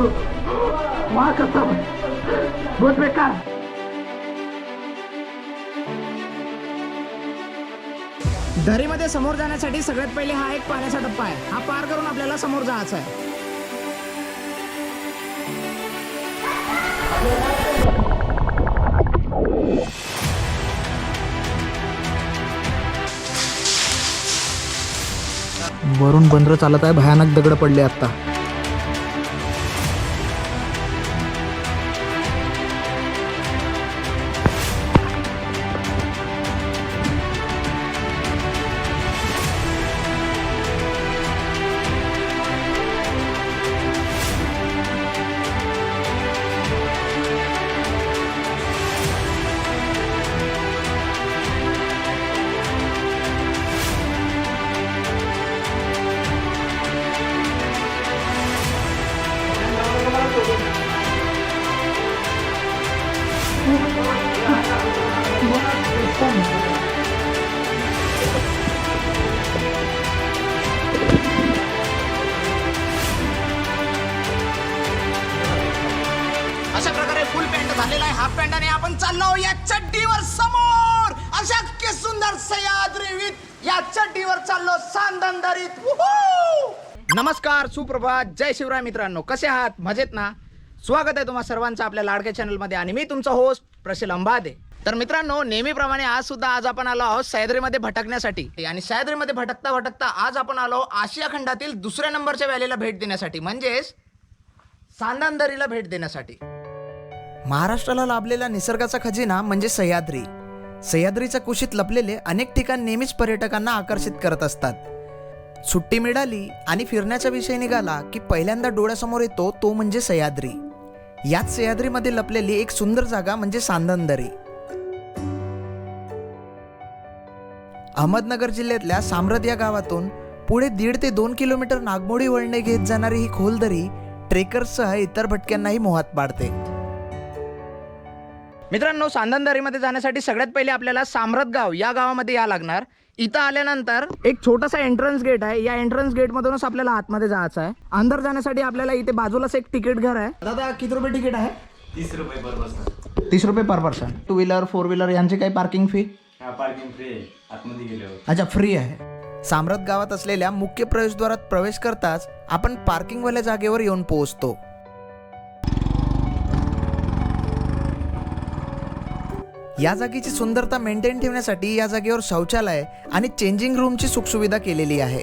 माँ कसम बहुत बेकार दरीमध्ये समोर जाण्यासाठी सगळ्यात पहिले हा एक पाण्याचा टप्पा आहे. हा पार करून आपल्याला समोर जायचं आहे. वरून बंदर चालत आहे. भयानक दगड पडले आता उहू! नमस्कार सुप्रभात. जय शिवराय मित्रांनो. कसे आहात? मजेत ना? स्वागत आहे तुम्हा सर्वांचं आपल्या लाडक्या चॅनलमध्ये आणि मी तुमचा होस्ट प्रशील अंबादे. तर मित्रांनो नेहमीप्रमाणे आज सुद्धा आज आपण आलो आहोत सह्याद्रीमध्ये भटकण्यासाठी. आणि सह्याद्रीमध्ये भटकता भटकता आज आपण आलो आशिया खंडातील दुसऱ्या नंबरच्या व्हॅलीला भेट देण्यासाठी. म्हणजेच सांदांदरीला भेट देण्यासाठी. महाराष्ट्राला लाभलेला निसर्गाचा खजिना म्हणजे सह्याद्री. सह्याद्रीच्या कुशीत लपलेले अनेक ठिकाण नेहमीच पर्यटकांना आकर्षित करत असतात. सुट्टी मिळाली आणि फिरण्याचा विषय निघाला की पहिल्यांदा डोळ्यासमोर येतो तो म्हणजे सह्याद्री. याच सह्याद्रीमध्ये लपलेली एक सुंदर जागा म्हणजे सांदनदरी. अहमदनगर जिल्ह्यातल्या साम्रद या गावातून पुढे दीड ते दोन किलोमीटर नागमोडी वळणे घेत जाणारी ही खोलदरी ट्रेकर्ससह इतर भटक्यांनाही मोहात पाडते. मित्रांनो सांदनदरीमध्ये जाण्यासाठी सगळ्यात पहिले आपल्याला सामरतगाव या गावामध्ये या लागणार. इथं आल्यानंतर एक छोटासा एंट्रन्स गेट आहे. या एंट्रन्स गेट मधूनच आपल्याला आतमध्ये जायचं आहे. अंदर जाण्यासाठी आपल्याला इथे बाजूलाच एक तिकीट घर आहे. दादा किती रुपये तिकीट आहे? तीस रुपये पर पर्सन तीस रुपये per person two wheeler four wheeler यांची काही पार्किंग फी हा पार्किंग फ्री आहे. आतमध्ये गेल्यावर अच्छा फ्री आहे. साम्रत गावात असलेल्या मुख्य प्रवेशद्वारात प्रवेश करताच आपण पार्किंगवाल्या जागेवर येऊन पोहोचतो. या जागेची सुंदरता मेंटेन ठेवण्यासाठी या जागेवर शौचालय आणि चेंजिंग रूमची सुखसुविधा केलेली आहे.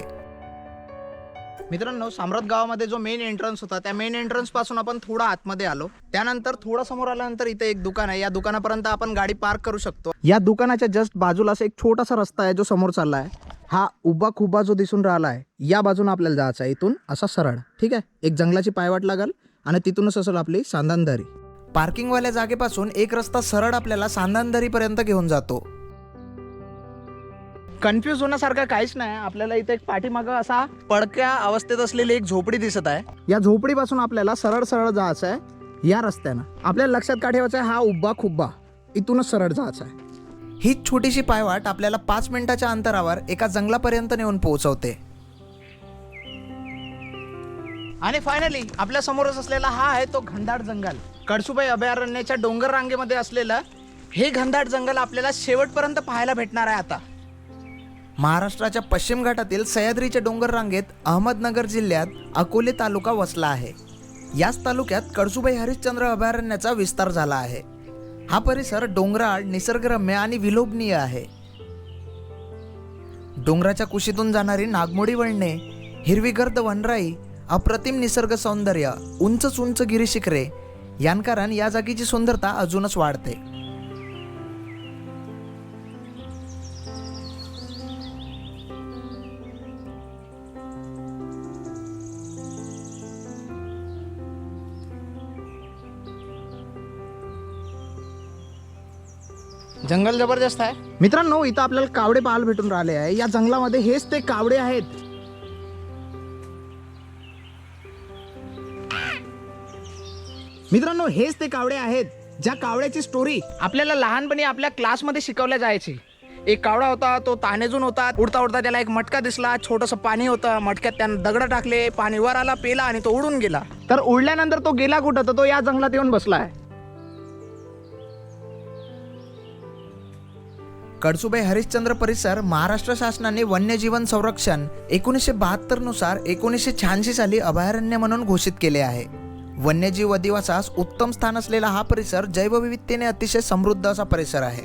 मित्रांनो सामरत गावामध्ये जो मेन एंट्रन्स होता त्या मेन एंट्रन्सपासून आपण थोडा आतमध्ये आलो. त्यानंतर थोडा समोर आल्यानंतर इथे एक दुकान आहे. या दुकानापर्यंत आपण गाडी पार्क करू शकतो. या दुकानाच्या जस्ट बाजूला असा एक छोटासा रस्ता आहे जो समोर चालला आहे. हा उभा खुबा जो दिसून राहिला आहे या बाजून आपल्याला जायचं आहे इथून. असा सरळ. ठीक आहे? एक जंगलाची पायवाट लागल आणि तिथूनच असेल आपली सांदानदारी पार्किंगवाल्या जागेपासून एक रस्ता सरळ आपल्याला सांदानदरीपर्यंत घेऊन जातो. कन्फ्युज होण्यासारखं काहीच नाही. आपल्याला इथे एक पाठीमागं असा पडक्या अवस्थेत असलेली एक झोपडी दिसत आहे. या झोपडीपासून आपल्याला सरळ सरळ जायचं आहे या रस्त्यानं. आपल्याला लक्षात का ठेवायचं आहे हा उब्बा खुब्बा. इथूनच सरळ जायचं आहे हीच छोटीशी पायवाट आपल्याला पाच मिनिटाच्या अंतरावर एका जंगलापर्यंत नेऊन पोहोचवते. आणि फायनली आपल्या समोरच असलेला हा आहे तो घनदाट जंगल. कडसुबाई अभयारण्याच्या डोंगर रांगेमध्ये असलेलं हे घनदाट जंगल आपल्याला शेवटपर्यंत पाहायला भेटणार आहे आता. महाराष्ट्राच्या पश्चिम घाटातील सह्याद्रीच्या डोंगर रांगेत अहमदनगर जिल्ह्यात अकोले तालुका वसला आहे. याच तालुक्यात कडसुबाई हरिश्चंद्र अभयारण्याचा विस्तार झाला आहे. हा परिसर डोंगराळ निसर्गरम्य आणि विलोभनीय आहे. डोंगराच्या कुशीतून जाणारी नागमोडी वळणे हिरवीगर्द वनराई अप्रतिम निसर्ग सौंदर्य उंच उंच गिरीशिखरे यांकारण या जागेची सुंदरता अजूनच वाढते. जंगल जबरदस्त आहे. मित्रांनो इथं आपल्याला कावडे पाहायला भेटून राहिले आहे. या जंगलामध्ये हेच ते कावडे आहेत. मित्रांनो हेच ते कावडे आहेत ज्या कावड्याची स्टोरी आपल्याला लहानपणी आपल्या क्लासमध्ये शिकवल्या जायची. एक कावडा होता तो तानेजून होता उडता उडता त्याला एक मटका दिसला छोटस पाणी होतं मटक्यात त्यानं दगड टाकले पाणी वर आला पेला आणि तो उडून गेला. तर उडल्यानंतर तो गेला कुठं? तर तो या जंगलात येऊन बसलाय कडसुबाई हरिश्चंद्र परिसर महाराष्ट्र शासनाने वन्यजीवन संरक्षण एकोणीसशे बहात्तरनुसार एकोणीसशे शहाऐंशी साली अभयारण्य म्हणून घोषित केले आहे. वन्यजीव अधिवासास उत्तम स्थान असलेला हा परिसर जैवविविधतेने अतिशय समृद्ध असा परिसर आहे.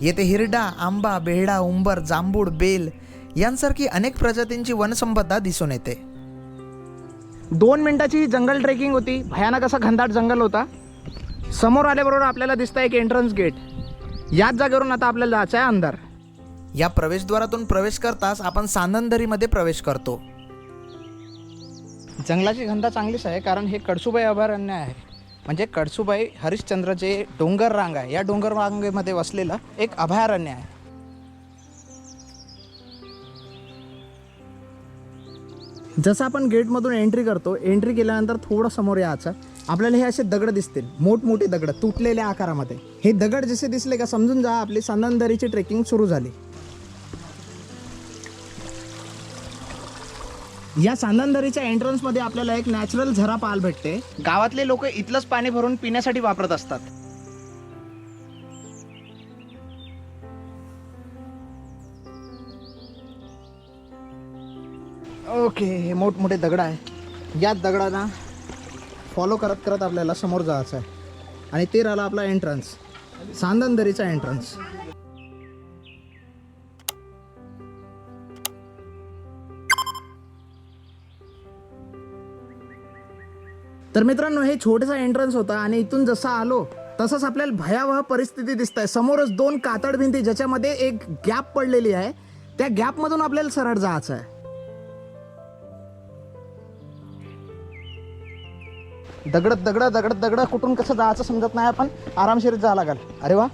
येथे हिरडा आंबा बेहडा उंबर जांभूळ बेल यांसारखी अनेक प्रजातींची वनसंपदा दिसून येते. दोन मिनिटाची ही जंगल ट्रेकिंग होती. भयानक असा घनदाट जंगल होता. समोर आल्याबरोबर आपल्याला दिसतं एक एंट्रन्स गेट याच जागेवरून आता आपल्याला जायचं आहे अंदर या प्रवेशद्वारातून प्रवेश करताच आपण सांदनदरीमध्ये प्रवेश करतो. जंगलाची घनता चांगलीच आहे कारण हे कडसूबाई अभयारण्य आहे. म्हणजे कडसूबाई हरिश्चंद्र जे डोंगर रांग आहे या डोंगर रांगेमध्ये वसलेलं एक अभयारण्य आहे. जसं आपण गेटमधून एंट्री करतो एंट्री केल्यानंतर थोडं समोर यायचं आपल्याला हे असे दगड दिसतील मोठमोठे दगड तुटलेल्या आकारामध्ये. हे दगड जसे दिसले का समजून जा आपली संदनदरीची ट्रेकिंग सुरू झाली. या सांदनदरीच्या एंट्रन्समध्ये आपल्याला एक नॅचरल झरा पाहायला भेटते. गावातले लोक इथलंच पाणी भरून पिण्यासाठी वापरत असतात. ओके हे मोठमोठे दगड आहे. याच दगडांना फॉलो करत करत आपल्याला समोर जायचं आहे. आणि ते राहिला आपला एंट्रन्स सांदनदरीचा एंट्रन्स तर मित्रांनो हे छोटंसं एंट्रन्स होता आणि इथून जसं आलो तसंच आपल्याला भयावह परिस्थिती दिसत आहे समोरच दोन कातड भिंती ज्याच्यामध्ये एक गॅप पडलेली आहे. त्या गॅपमधून आपल्याला सरळ जायचं आहे दगड दगड दगड दगड कुठून कसं जायचं समजत नाही आपण. आरामशीर जावं लागेल. अरे वा.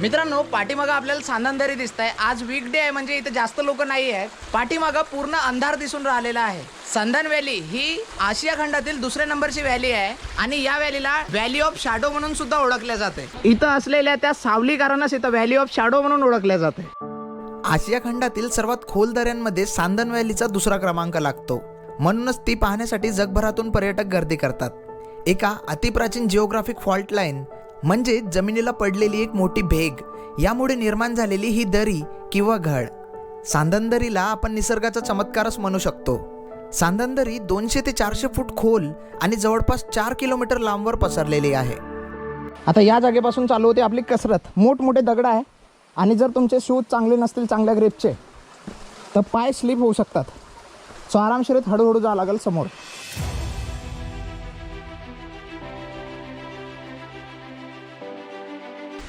मित्रांनो पाठीमागं आपल्याला सांदनदरी दिसत आहे आज वीकडे आहे म्हणजे इथे जास्त लोक नाही आहेत पाठीमागं पूर्ण अंधार दिसून राहिलेला आहे. संदन व्हॅली ही आशिया खंडातील दुसऱ्या नंबरची व्हॅली आहे आणि या व्हॅलीला व्हॅली ऑफ शॅडो म्हणून सुद्धा ओळखल्या जाते. इथं असलेल्या त्या सावली इथं व्हॅली ऑफ शॅडो म्हणून ओळखल्या जाते. आशिया खंडातील सर्वात खोल दऱ्यांमध्ये सांदन व्हॅलीचा दुसरा क्रमांक लागतो. म्हणूनच ती पाहण्यासाठी जगभरातून पर्यटक गर्दी करतात. एका अतिप्राचीन जिओग्राफिक फॉल्ट लाईन म्हणजे जमिनीला पडलेली एक मोठी भेग. यामुळे निर्माण झालेली ही दरी किंवा घड सांधनदरीला आपण निसर्गाचा चमत्कारच म्हणू शकतो. सांधनदरी दोनशे ते चारशे फूट खोल आणि जवळपास चार किलोमीटर लांबवर पसरलेली आहे. आता या जागेपासून चालू होते आपली कसरत. मोठमोठे दगड आहे आणि जर तुमचे शूज चांगले नसतील चांगल्या ग्रेपचे तर पाय स्लिप होऊ शकतात. सो आरामशिरीत हळूहळू जावं लागेल समोर.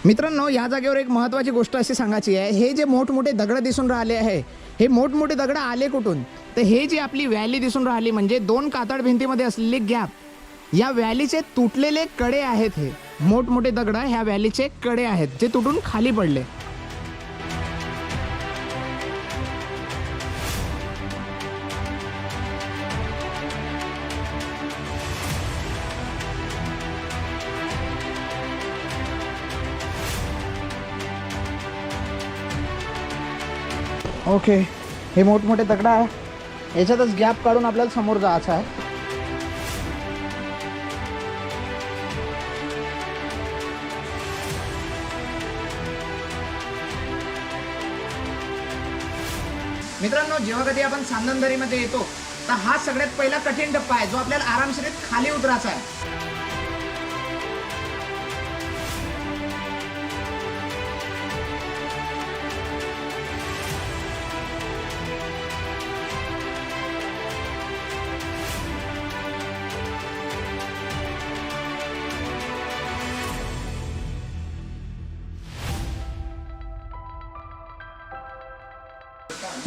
मित्रांनो या जागेवर एक महत्त्वाची गोष्ट अशी सांगायची आहे हे जे मोठमोठे दगड दिसून राहिले आहे हे मोठमोठे दगड आले कुठून? तर हे जी आपली व्हॅली दिसून राहिली म्हणजे दोन कातड भिंतीमध्ये असलेली गॅप या व्हॅलीचे तुटलेले कडे आहेत हे. मोठमोठे दगड ह्या व्हॅलीचे कडे आहेत जे तुटून खाली पडले. ओके. हे मोठमोठे दगड आहे. याच्यातच गॅप काढून आपल्याला समोर जायचं आहे. मित्रांनो जेव्हा कधी आपण सांदनदरीमध्ये येतो तर हा सगळ्यात पहिला कठीण टप्पा आहे जो आपल्याला आरामशीरीत खाली उतरायचा आहे.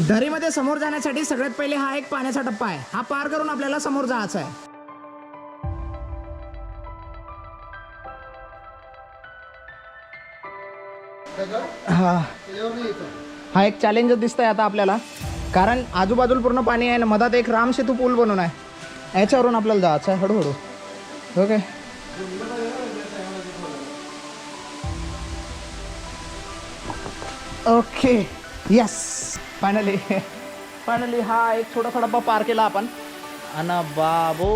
दरीमध्ये समोर जाण्यासाठी सगळ्यात पहिले हा एक पाण्याचा टप्पा आहे. हा पार करून आपल्याला समोर जायचा आहे. हा. हा एक चॅलेंज दिसतंय आता आपल्याला. कारण आजूबाजूला पूर्ण पाणी आहे ना मधात एक राम सेतू पूल बनून आहे. याच्यावरून आपल्याला जायचं आहे हळूहळू. Okay? Okay. Yes finally finally हा एक छोटासा डब्बा पार केला आपण. अन बाबो.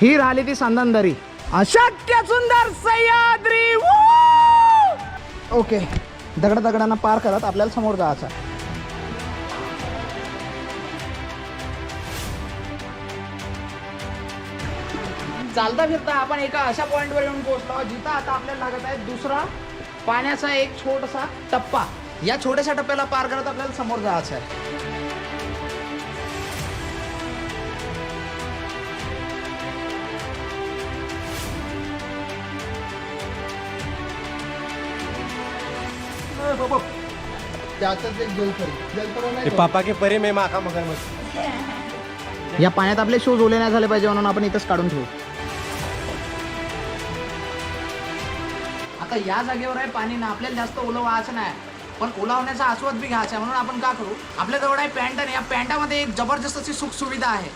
ही राहिली ती संदनदरी अशक्य सुंदर सह्याद्री. ओके. दगड दगडांना पार करत आपल्याला समोर जायचं. चालता फिरता आपण एका अशा पॉइंटवर येऊन पोहोचलो जिथं आता आपल्याला लागत आहे दुसरा पाण्याचा एक छोटासा टप्पा. या छोट्याशा टप्प्याला पार करत आपल्याला समोर जायचं आहे. त्यातच एक जलपरी पापा के? परे में माका मगरमच्छ या पाण्यात आपले शूज ओले नाही झाले पाहिजे म्हणून आपण इथंच काढून ठेवू. आता या जागेवर आहे पाणी ना आपल्याला जास्त ओलं व्हायचं नाही. पण ओला होण्याचा आस्वाद बी घ्यायचा आहे म्हणून आपण का करू? आपल्याजवळ आहे पॅन्ट आणि या पॅन्टामध्ये एक जबरदस्त अशी सुख सुविधा आहे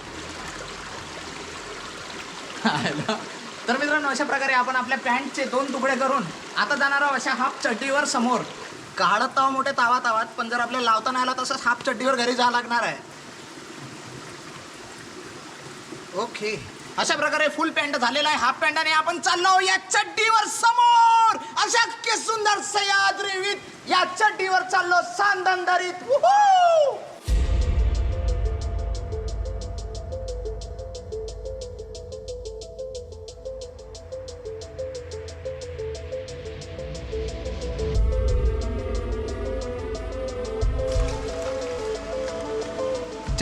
तर मित्रांनो अशा प्रकारे आपण आपल्या पॅन्टचे दोन तुकडे करून आता जाणार आहोत अशा हाफ चड्डीवर समोर. काढत ताव मोठे तावा तावात पण जर आपल्याला लावता नाही आला तसंच हाफ चड्डीवर घरी जावं लागणार आहे. ओके अशा प्रकारे फुल पॅन्ट झालेला आहे. हाफ पॅन्ट आणि आपण चाललो या चड्डीवर समोर. अशा के सुंदर सह्याद्री या चड्डीवर चाललो सांदंदरीत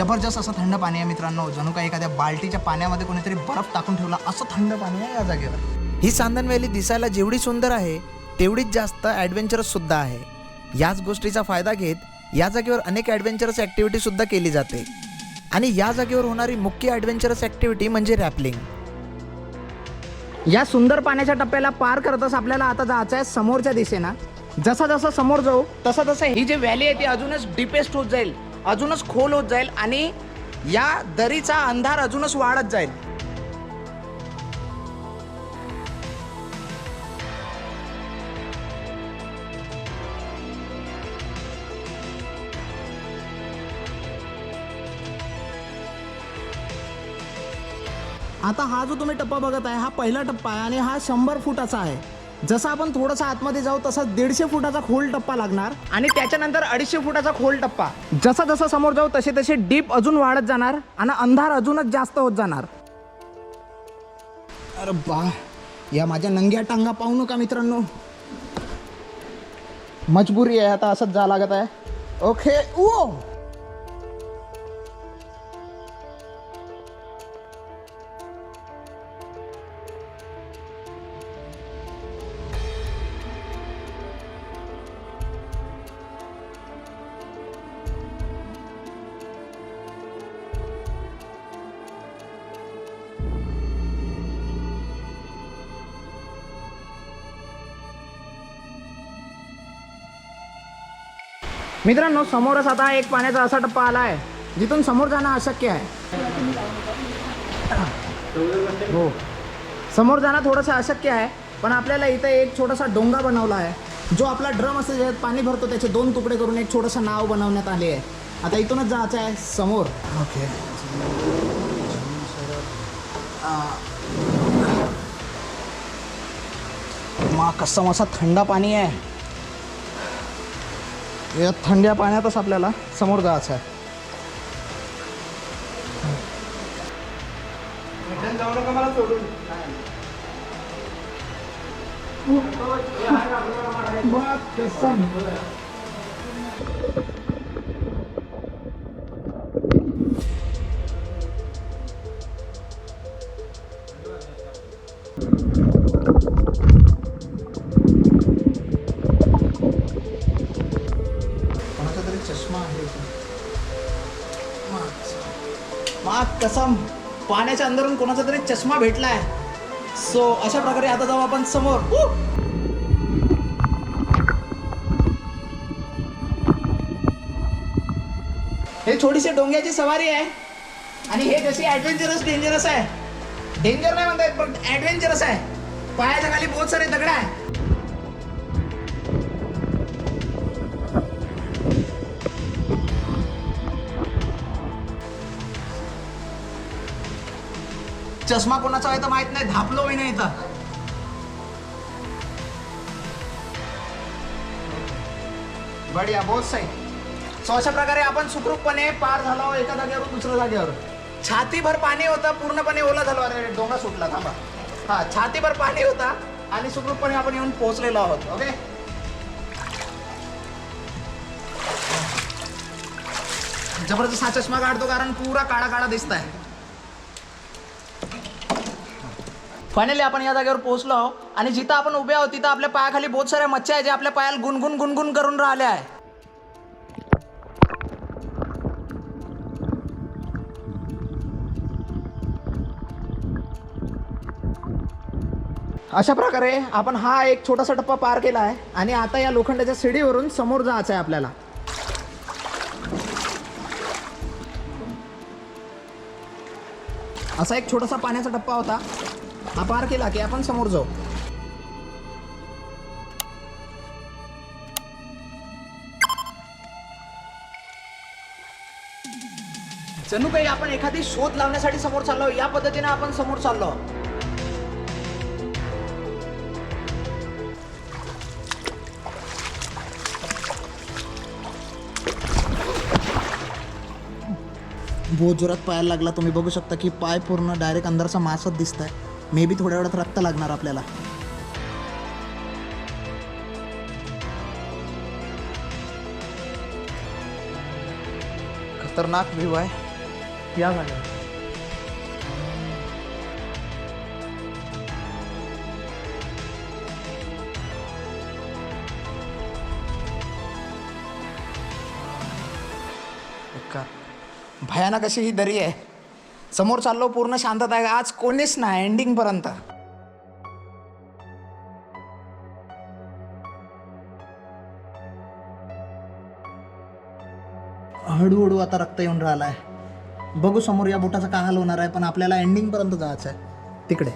जबरदस्त असं थंड पाणी आहे मित्रांनो. जणू काही एखाद्या बाल्टीच्या पाण्यामध्ये कोणीतरी बर्फ टाकून ठेवला असं थंड पाणी आहे या जागेवर. ही चांदण व्हॅली दिसायला जेवढी सुंदर आहे तेवढीच जास्त ॲडव्हेंचरस सुद्धा आहे. याच गोष्टीचा फायदा घेत या जागेवर अनेक ॲडव्हेंचरस ॲक्टिव्हिटी सुद्धा केली जाते. आणि या जागेवर होणारी मुख्य ॲडव्हेंचरस ॲक्टिव्हिटी म्हणजे रॅपलिंग. या सुंदर पाण्याच्या टप्प्याला पार करतच आपल्याला आता जायचं आहे समोरच्या दिशेनं. जसं जसं समोर जाऊ तसं तसं ही जी व्हॅली आहे ती अजूनच डिपेस्ट होत जाईल. अजूनच खोल होत जाईल आणि या दरीचा अंधार अजूनच वाढत जाईल. आता हा जो तुम्ही टप्पा बघत आहे हा पहिला टप्पा आहे आणि हा शंभर फुटाचा आहे. जसं आपण थोडंसं आतमध्ये जाऊ तसा दीडशे फुटाचा खोल टप्पा लागणार. आणि त्याच्यानंतर अडीचशे फुटाचा खोल टप्पा. जसं जसं समोर जाऊ तसे तसे डीप अजून वाढत जाणार आणि अंधार अजूनच जास्त होत जाणार. अरे बा या माझ्या नंग्या टांगा पाहू नका मित्रांनो. मजबुरी आहे आता असंच जा लागत आहे. ओके ओ मित्रांनो समोरच आता एक पाण्याचा असा टप्पा आला आहे जिथून समोर जाणं अशक्य आहे. हो. समोर जाणं थोडंसं अशक्य आहे पण आपल्याला इथं एक छोटासा डोंगा बनवला आहे. जो आपला ड्रम असतो ज्यात पाणी भरतो त्याचे दोन तुकडे करून एक छोटंसं नाव बनवण्यात आले आहे. आता इथूनच जायचं आहे समोर. ओके. मा कसं मसा थंड पाणी आहे. या थंड्या पाण्यातच आपल्याला समोर जायचं आहे. जाऊ नका मला सोडून. माग कसम पाण्याच्या अंदरून कोणाचा तरी चष्मा भेटलाय. सो अशा प्रकारे आता जाऊ आपण समोर. हे छोटीशी डोंग्याची सवारी आहे. आणि हे जशी ॲडव्हेंचरस डेंजरस आहे. डेंजर नाही म्हणता येत पण ॲडव्हेंचरस आहे. पायाच्या खाली बहुत सारे दगड आहे. चष्मा कोणाचा आहे तर माहीत नाही धापलो होई नाही इथं. बढिया बहुत सही सो अशा प्रकारे आपण सुखरूपपणे पार झालो एका जागेवरून दुसऱ्या जागेवर. छातीभर पाणी होतं पूर्णपणे ओला झालो. अरे डोंगा सुटला थांबा. हा छातीभर पाणी होता आणि सुखरूपपणे आपण येऊन पोहोचलेलो आहोत ओके जबरदस्त हा चष्मा काढतो कारण पुरा काळा काळा दिसत आहे फायनली आपण या जागेवर पोहोचलो आहोत. आणि जिथं आपण उभे आहोत तिथं आपल्या पायाखाली बहुत साऱ्या मच्छ्या आहे जे आपल्या पायाला गुणगुण गुणगुण करून राहिल्या आहे अशा प्रकारे आपण हा एक छोटासा टप्पा पार केला आहे आणि आता या लोखंडाच्या शिडीवरून समोर जायचं आहे आपल्याला. असा एक छोटासा पाण्याचा टप्पा होता. हा पार केला की आपण समोर जाऊ. जणू काही आपण एखादी शोध लावण्यासाठी समोर चाललो. या पद्धतीने आपण समोर चाललो. बहुत जोरात पायाला लागला तुम्ही बघू शकता की पाय पूर्ण डायरेक्ट अंदरचा मासच दिसत आहे मे बी थोड्या वेळात रक्त लागणार आपल्याला. खतरनाक व्ह्यू आहे. या झाल्या भयानक अशी ही दरी आहे. समोर चाललो पूर्ण शांतता आहे. आज कोणीच नाही एंडिंग पर्यंत. हळूहळू आता रक्त येऊन राहिलाय. आहे बघू समोर या बोटाचा काय हाल होणार आहे पण आपल्याला एंडिंग पर्यंत जायचं आहे. तिकडे.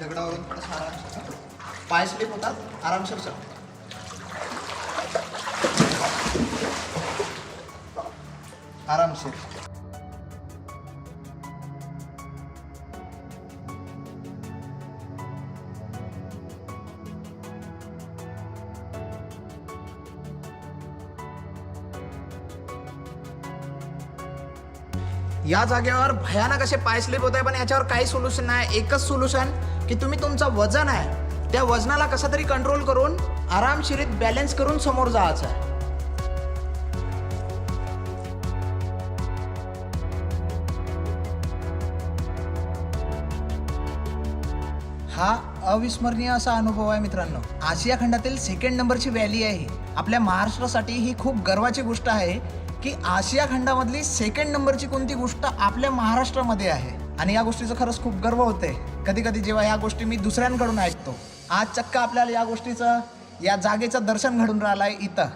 दगडावरून पाय स्लिप होतात आरामशीर सर आरामशीर. या जागेवर भयानक असे पाय स्लिप होत आहे पण याच्यावर काही सोल्युशन नाही. एकच सोल्युशन की तुम्ही तुमचं वजन आहे त्या वजनाला कसं तरी कंट्रोल करून आरामशिरीत बॅलन्स करून समोर जायचं आहे. हा अविस्मरणीय असा अनुभव आहे मित्रांनो. आशिया खंडातील सेकंड नंबरची व्हॅली आहे ही. आपल्या महाराष्ट्रासाठी ही खूप गर्वाची गोष्ट आहे की आशिया खंडामधली सेकंड नंबरची कोणती गोष्ट आपल्या महाराष्ट्रामध्ये आहे. आणि या गोष्टीचं खरंच खूप गर्व होते कधी कधी जेव्हा या गोष्टी मी दुसऱ्यांकडून ऐकतो आज चक्क आपल्याला या गोष्टीचं या जागेचं दर्शन घडून राहिलं आहे इथं.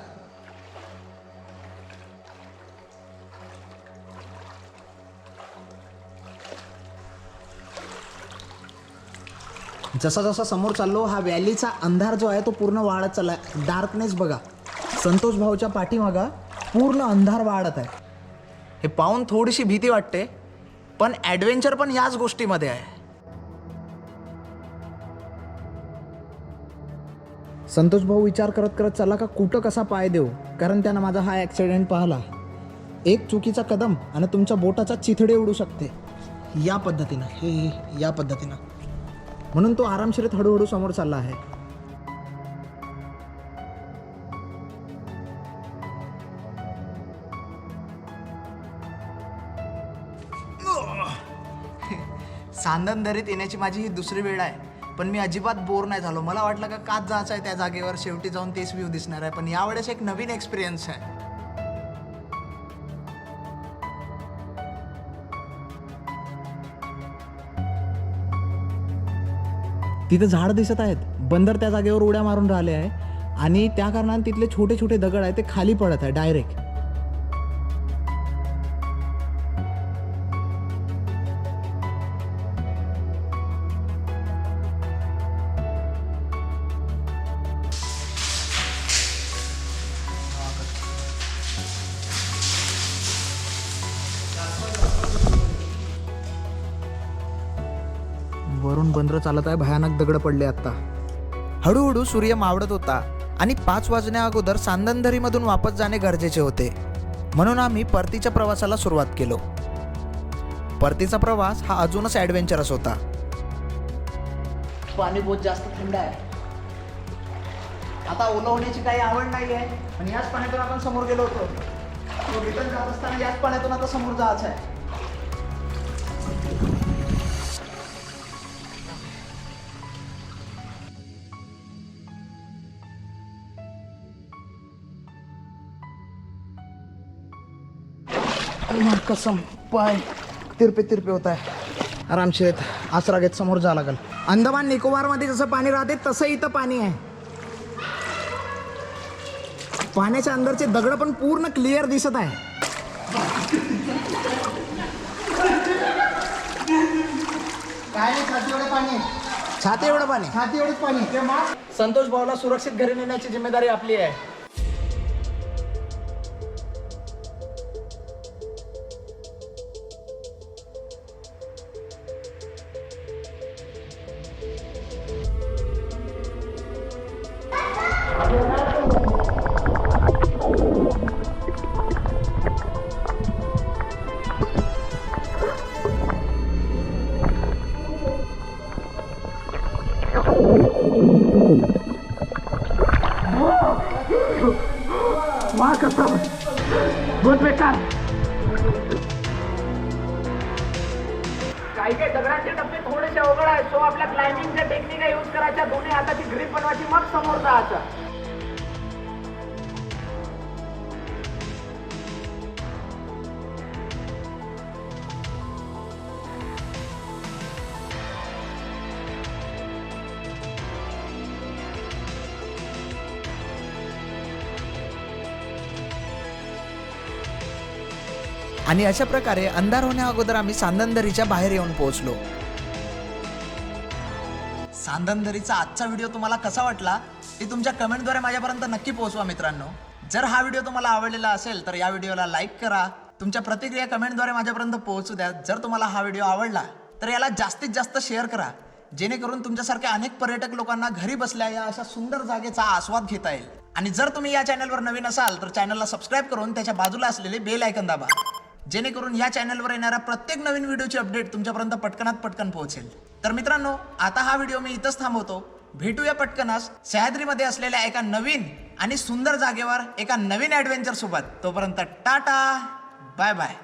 जसा जसा समोर चाललो हा व्हॅलीचा अंधार जो आहे तो पूर्ण वाढत चालला आहे डार्कनेस बघा. संतोष भाऊच्या पाठीमागा पूर्ण अंधार वाढत आहे. हे पाहून थोडीशी भीती वाटते पण ॲडव्हेंचर पण याच गोष्टीमध्ये आहे. संतोष भाऊ विचार करत करत चला का कुठं कसा पाय देऊ? कारण त्यानं माझा हा ॲक्सिडेंट पाहिला. एक चुकीचा कदम आणि तुमच्या बोटाचा चिथडे उडू शकते. या पद्धतीनं. हे हे, या पद्धतीनं. म्हणून तो आरामशीरीत हळूहळू समोर चालला आहे. सांदन दरीत येण्याची माझी ही दुसरी वेळ आहे. पण मी अजिबात बोर नाही झालो. मला वाटलं का काच जायचं आहे त्या जागेवर. शेवटी जाऊन तेच व्ह्यू दिसणार आहे. पण यावेळेस एक नवीन एक्सपिरियन्स आहे. तिथे झाड दिसत आहेत. बंदर त्या जागेवर उड्या मारून राहिले आहे. आणि त्या कारणाने तिथले छोटे छोटे दगड आहेत ते खाली पडत आहे डायरेक्ट वरून बंदर चालत आहे भयानक दगड पडले आता हळूहळू सूर्य मावळत होता आणि पाच वाजण्या अगोदर सांदनदरीमधून वापस जाणे गरजेचे होते. म्हणून आम्ही परतीच्या प्रवासाला सुरुवात केलो. परतीचा प्रवास हा अजूनच ॲडव्हेंचरस होता. पाणी बहुत जास्त थंड आहे. आता ओलं होण्याची काही आवड नाही आहे आणि याच पाण्यातून आपण समोर गेलो होतो. रिटर्न जात असताना याच पाण्यातून आता समोर जायचं आहे. कसम पाय. तिरपे तिरपे होत आहे. आरामशीर आसरा घेत समोर जावं लागेल. अंदमान निकोबारमध्ये जसं पाणी राहते तसं इथं पाणी आहे. पाण्याच्या अंदरचे दगड पण पूर्ण क्लिअर दिसत आहे. काय नाही छाती एवढं पाणी छाती एवढं पाणी छाती एवढंच पाणी संतोष भाऊला सुरक्षित घरी नेण्याची जिम्मेदारी आपली आहे. काही काही दगडांचे टप्पे थोडेसे अवघड आहेत. सो आपल्या क्लाइम्बिंगच्या टेक्निका यूज करायच्या दोन्ही हाताची ग्रीप बनवायची मग समोर जायचं आणि अशा प्रकारे अंधार होण्या अगोदर आम्ही सांदनदरीच्या बाहेर येऊन पोहोचलो. सांदनदरीचा आजचा व्हिडिओ तुम्हाला कसा वाटला ते तुमच्या कमेंटद्वारे माझ्यापर्यंत नक्की पोहोचवा मित्रांनो. जर हा व्हिडिओ तुम्हाला आवडलेला असेल तर या व्हिडिओला लाईक करा. तुमच्या प्रतिक्रिया कमेंटद्वारे माझ्यापर्यंत पोहोचू द्या. जर तुम्हाला हा व्हिडिओ आवडला तर याला जास्तीत जास्त शेअर करा. जेणेकरून तुमच्यासारख्या अनेक पर्यटक लोकांना घरी बसल्या या अशा सुंदर जागेचा आस्वाद घेता येईल. आणि जर तुम्ही या चॅनलवर नवीन असाल तर चॅनलला सबस्क्राईब करून त्याच्या बाजूला असलेले बेल आयकन दाबा. जेणेकरून या चॅनलवर येणाऱ्या प्रत्येक नवीन व्हिडिओची अपडेट तुमच्यापर्यंत पटकनात पटकन पोहोचेल. तर मित्रांनो आता हा व्हिडिओ मी इथंच थांबवतो. भेटूया पटकनास सह्याद्रीमध्ये असलेल्या एका नवीन आणि सुंदर जागेवर एका नवीन ॲडव्हेंचर सोबत. तोपर्यंत टाटा बाय बाय